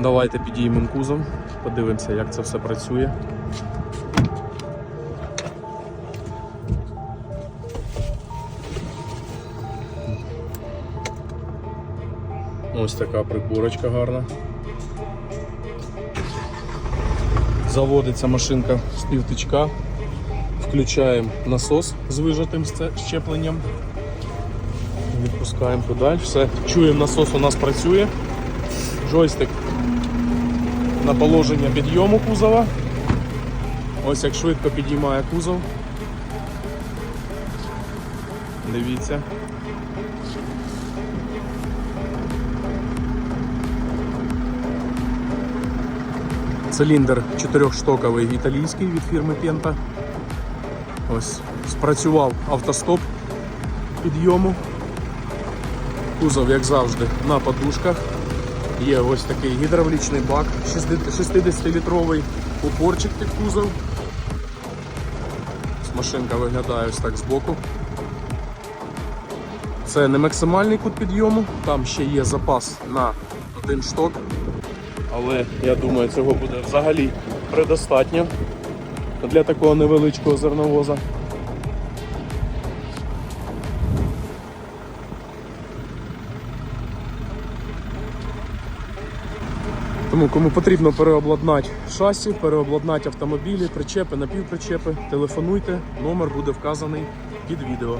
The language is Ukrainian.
Давайте підіймемо кузов, подивимося, як це все працює. Ось така приборочка гарна. Заводиться машинка з півтичка. Включаємо насос з вижатим щепленням. Відпускаємо педаль. Все. Чуємо, насос у нас працює. Джойстик на положення підйому кузова. Ось як швидко підіймає кузов. Дивіться. Циліндр чотирьохштоковий італійський від фірми Penta. Ось спрацював автостоп підйому. Кузов, як завжди, на подушках. Є ось такий гідравлічний бак 60-літровий упорчик під кузов. Машинка виглядає ось так збоку. Це не максимальний кут підйому, там ще є запас на один шток. Але я думаю, цього буде взагалі предостатньо для такого невеличкого зерновоза. Тому кому потрібно переобладнати шасі, переобладнати автомобілі, причепи, напівпричепи, телефонуйте, номер буде вказаний під відео.